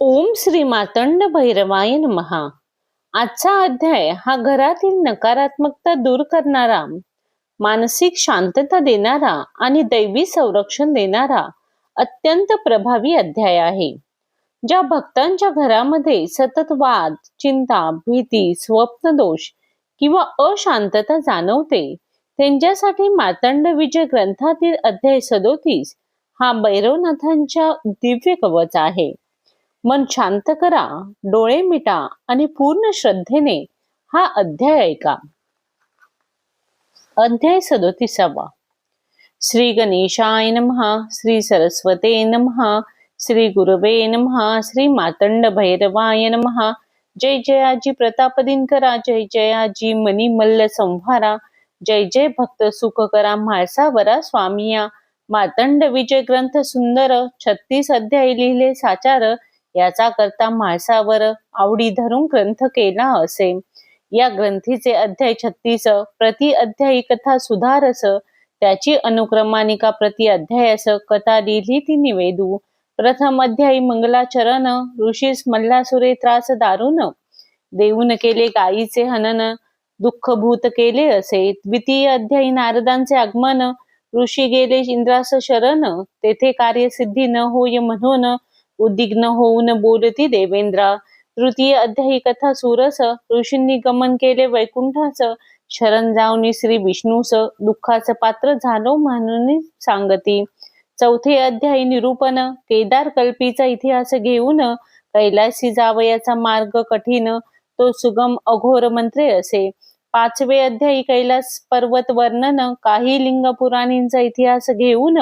ओम श्री मातंड भैरवाय महा आजचा अध्याय हा घरातील नकारात्मकता दूर करणारा मानसिक शांतता देणारा आणि दैवी संरक्षण देणारा अत्यंत प्रभावी अध्याय आहे. ज्या भक्तांच्या घरामध्ये सतत वाद चिंता भीती स्वप्न दोष किंवा अशांतता जाणवते त्यांच्यासाठी मातंड विजय ग्रंथातील अध्याय सदोतीस हा भैरवनाथांच्या दिव्य कवच आहे. मन शांत करा डोळे मिटा आणि पूर्ण श्रद्धेने हा अध्याय ऐका. अध्याय सदोतीसावा. श्री गणेशाय नमहा श्री सरस्वते नमहा श्री गुरुवे नमहा श्री मातंड भैरवाय नमहा जय जयाजी प्रताप दिनकरा जय जयाजी मणिमल्ल संभारा जय जय भक्त सुख करा म्हाळसावरा स्वामिया. मातंड विजय ग्रंथ सुंदर छत्तीस अध्याय लिहिले साचार. याचा करता माणसावर आवडी धरून ग्रंथ केला असे. या ग्रंथीचे अध्याय छत्तीस प्रति अध्यायी कथा सुधारस. त्याची अनुक्रमानिका प्रति अध्यायास कथा लिहिली ती निवेदू. प्रथम अध्यायी मंगलाचरण ऋषीस मल्लासुरे त्रास दारुण. देऊन केले गायीचे हनन दुःखभूत केले असे. द्वितीय अध्यायी नारदांचे आगमन ऋषी गेले इंद्रास शरण. तेथे कार्यसिद्धी न होय म्हणून उद्विग्न होऊन बोलती देवेंद्रा तृतीय अध्यायी कथा सुरस ऋषींनी गमन केले वैकुंठाच शरण जाऊन श्री विष्णूस दुःखाचं पात्र झालो म्हणून सांगती. चौथे अध्यायी निरूपण केदार कल्पीचा इतिहास घेऊन कैलासी जावयाचा मार्ग कठीण तो सुगम अघोर मंत्रे असे. पाचवे अध्यायी कैलास पर्वत वर्णन काही लिंग पुराणींचा इतिहास घेऊन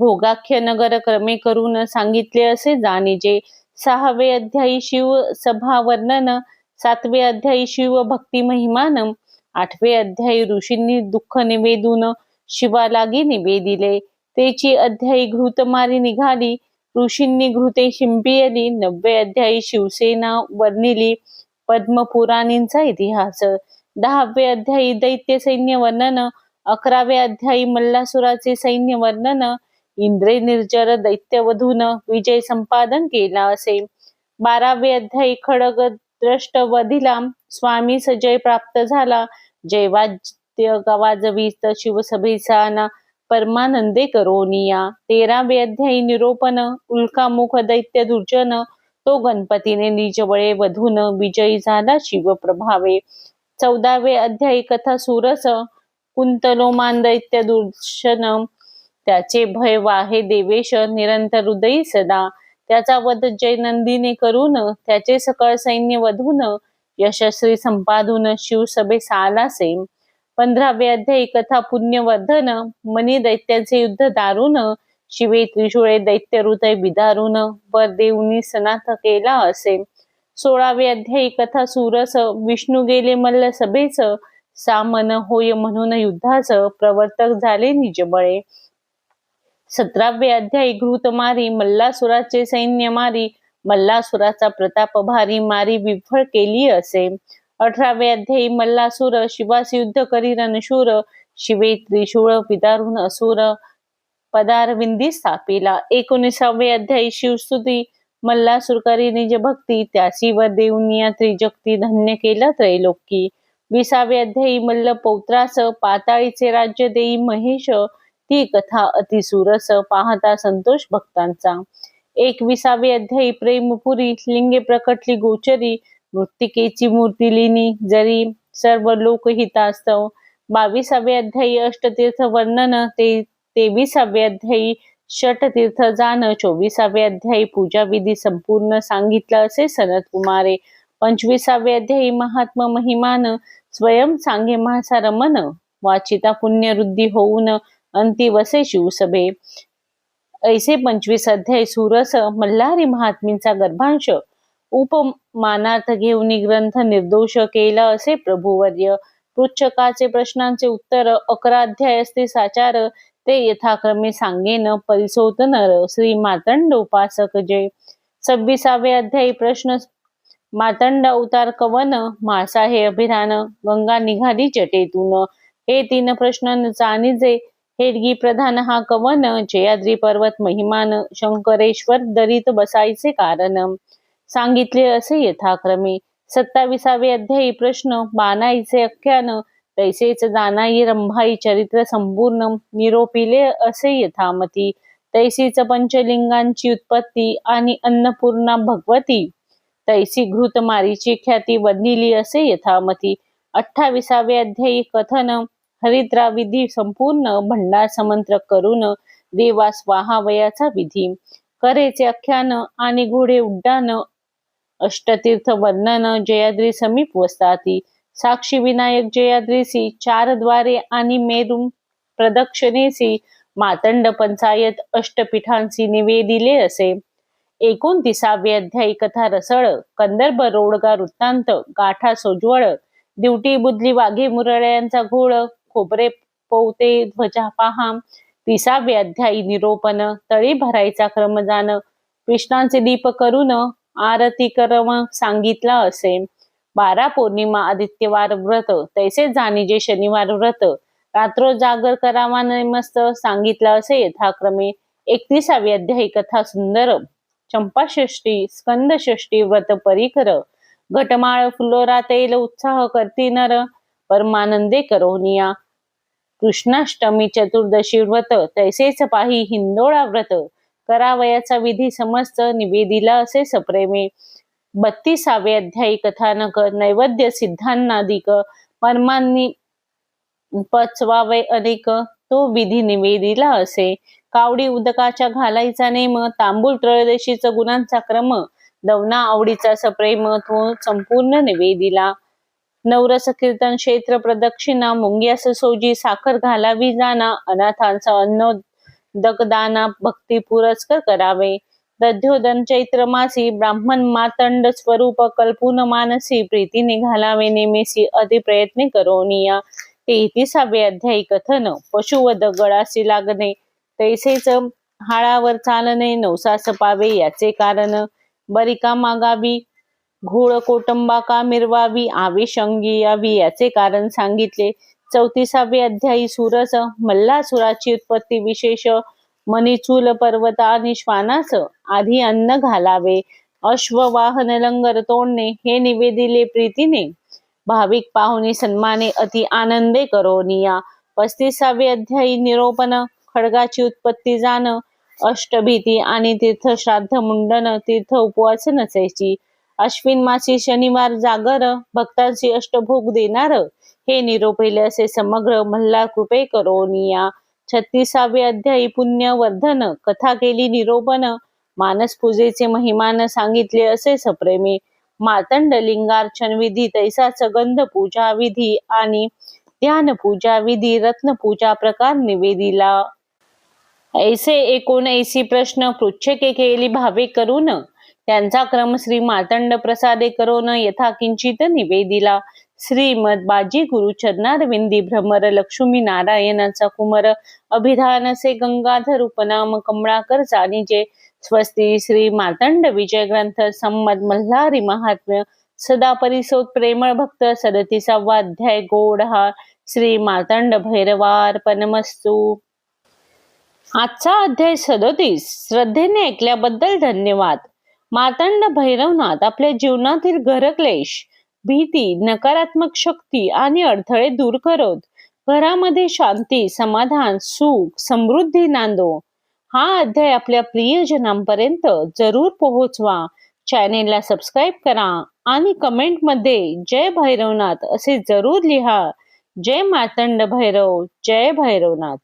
भोगाख्य नगर क्रमे करून सांगितले असे जाणीजे. सहावे अध्यायी शिव सभा वर्णन सातवे अध्यायी शिव भक्ती महिमान आठवे अध्यायी ऋषींनी दुःख निवेदून शिवालागी निवेदिले. तेची अध्यायी घृतमारी निघाली ऋषींनी घृते शिंपियली नववे अध्यायी शिवसेना वर्णिली पद्मपुराणींचा इतिहास. दहावे अध्यायी दैत्य सैन्य वर्णन अकरावे अध्यायी मल्लासुराचे सैन्य वर्णन इंद्रे निर्जर दैत्यवधून विजय संपादन केला असे. बारावे अध्यायी खडग द्रष्ट वधिला स्वामी सजय प्राप्त झाला. जयवाद्य गवाजवीत शिवसभेचा परमानंदे करोनिया. तेरावे अध्यायी निरोपण उल्कामुख दैत्य दुर्जन. तो गणपतीने निजवळे वधून विजयी झाला शिवप्रभावे चौदावे अध्यायी कथा सुरस. कुंतलोमान दैत्य दुर्शन त्याचे भय वाहे देवेश निरंतर हृदयी सदा. त्याचा वध जयनंदीने करून त्याचे सकळ सैन्य वधून यशस्वी संपादून शिवसभे सालासे पंधरावे अध्यायी कथा पुण्यवर्धन मनी दैत्याचे युद्ध दारुण शिवे त्रिशुळे दैत्य हृदय विदारून वर देऊनी सनाथ केला असे. सोळावे अध्यायी कथा सुरस विष्णू गेले मल्ल सभेच सामन होय म्हणून युद्धाच प्रवर्तक झाले निजबळे. सतरावे अध्यायी घृत मारी मल्लासुराचे सैन्य मारी मल्लासुराचा प्रताप भारी मारी विफळ केली असे. अठरावे अध्यायी मल्लासुर शिवास युद्ध करी रणशूर शिवे त्रिशूळ विदारून असुर पदारविंदी स्थापिला. एकोणीसावे अध्यायी शिवस्तुती मल्लासुर करी निज भक्ती त्यासी व देवनिया त्रिजक्ती धन्य केला त्रैलोकी. विसावे अध्यायी मल्ल पौत्रास पाताळीचे राज्य देई महेश ती कथा अतिसुरस पाहता संतोष भक्तांचा. एकविसावे अध्यायी प्रेमपुरी लिंगे प्रकटली गोचरी मृत्तिकेची मूर्ती लिनी जरी सर्व लोकहितास्तव. बावीसावे अध्यायी अष्टतीर्थ वर्णन ते तेविसावे अध्यायी षटतीर्थ जाण चोवीसावे अध्यायी पूजा विधी संपूर्ण सांगितलं असे सनत कुमारे पंचवीसावे अध्यायी महात्मा महिमान स्वयं सांगे महासा रमन वाचिता पुण्यवृद्धी होऊन अंती वसे शिवसभे ऐसे पंचवीस अध्याय सुरस मल्हारी महात्मींचा गर्भांश. उपमानार्थ घेऊन ग्रंथ निर्दोष केला असे प्रभुवर्य. पृच्छकाचे प्रश्नांचे उत्तर अकरा अध्याय असते साचार. ते यथाक्रमे सांगेन परिशोधन श्री मातंड उपासक जय. सव्वीसावे अध्यायी प्रश्न मातंड अवतार कवन मासा हे अभिधान गंगा निघाली जटेतून. हे तीन प्रश्न जाणीजे हेडगी प्रधान हा कवन जयाद्री पर्वत महिमान शंकरेश्वर दरीत बसायचे कारण. सांगितले असे यथाक्रमे. सत्ताविसावे अध्यायी प्रश्न बाणाईचे अख्यान तैसेच जानाई रंभाई चरित्र संपूर्ण निरोपिले असे यथामती. तैसीच पंचलिंगांची उत्पत्ती आणि अन्नपूर्णा भगवती. तैसी घृत मारीची ख्याती वर्णिली असे यथामती. अठ्ठाविसावे अध्यायी कथन हरिद्रा विधी संपूर्ण भंडार समंत्र करून देवास वाहावयाचा विधी. करेचे आख्यान आणि घोडे उड्डाण अष्टतीर्थ वर्णन जयाद्री समीप वस्ताती साक्षी विनायक जयाद्रीसी चारद्वारे आणि मेरू प्रदक्षिणेसी मातंड पंचायत अष्टपीठांसी निवेदिले असे. एकोणतीसावे अध्यायी कथा रसळ कंदर्भ रोडगा वृत्तांत गाठा सोज्वळ दिवटी बुदली वाघे मुरळ्यांचा घोळ खोबरे पोवते ध्वजा पहा तिसावे अध्यायी निरोपण तळी भरायचा क्रम जाण कृष्णांचे दीप करून आरती करम सांगितला असे. बारा पौर्णिमा आदित्यवार व्रत तैसे जाणीजे शनिवार व्रत. रात्र जागर करावा मस्त सांगितलं असे यथाक्रमे. एकतीसावी अध्यायी कथा सुंदर. चंपाषष्टी स्कंदषष्टी व्रत परिकर. घटमाळ फुलोरा तैल उत्साह करती नर. परमानंदे करोनिया. कृष्णाष्टमी चतुर्दशी व्रत तैसेच पाही हिंदोळा व्रत. करावयाचा विधी समस्त निवेदिला असे सप्रेमे. बत्तीसावे अध्यायी कथानक नैवेद्य सिद्धांनादिक परमांनी पचवावे अनेक तो विधी निवेदिला असे. कावडी उदकाच्या घालायचा नेम तांबूल त्रयोदशीचा गुणांचा क्रम दवना आवडीचा सप्रेम तो संपूर्ण निवेदिला. नवरस कीर्तन क्षेत्र प्रदक्षिणा मुंग्यास सोजी साखर घालावी जाना अनाथांचा अन्न दगदाना भक्ती पुरस्कर करावे. दध्योदन चैत्र मासी ब्राह्मण मातंड स्वरूप कल्पून मानसी प्रीतीने घालावे नेमेसी अति प्रयत्न करोनिया. तेहतीसावे अध्यायी कथन पशु व दगडासी लागणे. तैसेच हाळावर चालणे नवसास पावे याचे कारण. बरिका मागावी घोळ कोटंबा का मिरवावी आवेश अंगी यावी याचे कारण सांगितले. चौतीसावे अध्यायी सुरस मल्लासुराची उत्पत्ती विशेष मणिचूल पर्वत आणि श्वानास आधी अन्न घालावे. अश्व वाहन लंगर तोडणे हे निवेदिले प्रीतीने. भाविक पाहुणे सन्माने अति आनंदे करोनिया. पस्तीसावे अध्यायी निरोपण खडगाची उत्पत्ती जाण अष्टभीती आणि तीर्थ श्राद्ध मुंडन तीर्थ उपवास नसायची. अश्विन मासी शनिवार जागर भक्तांची अष्टभोग देणार. हे निरोपेले असे समग्र मल्ला कृपे करोनिया. छत्तीसावे अध्यायी पुण्य वर्धन कथा केली निरोपण. मानस पूजेचे महिमान सांगितले असे सप्रेमी. मातंड लिंगार्चन विधी तैसाच गंध पूजा विधी आणि ध्यान पूजा विधी रत्न पूजा प्रकार निवेदिला. ऐसे एकोणऐंशी प्रश्न पृच्छके केली भावे करून. त्यांचा क्रम श्री मातंड प्रसादे करोन यथा किंचित निवेदिला. श्रीमद बाजी गुरु चरणारविंदी भ्रमर लक्ष्मी नारायणाचा कुमर. अभिधान से गंगाधर उपनाम कमळाकर जाणीजे. स्वस्ती श्री मातंड विजय ग्रंथ संमद मल्हारी महात्म्य. सदा परिसोत प्रेमळ भक्त सदतीसावा अध्याय गोड हा श्री मातंड भैरवार पनमस्तू. आजचा अध्याय सदोतीस. श्रद्धेने ऐकल्याबद्दल धन्यवाद. मातंड भैरवनाथ आपल्या जीवनातील घरक्लेश भीती नकारात्मक शक्ती आणि अडथळे दूर करत. घरामध्ये शांती समाधान सुख समृद्धी नांदो. हा अध्याय आपल्या प्रियजनांपर्यंत जरूर पोहोचवा. चॅनेलला सबस्क्राईब करा आणि कमेंटमध्ये जय भैरवनाथ असे जरूर लिहा. जय मातंड भैरव जय भैरवनाथ.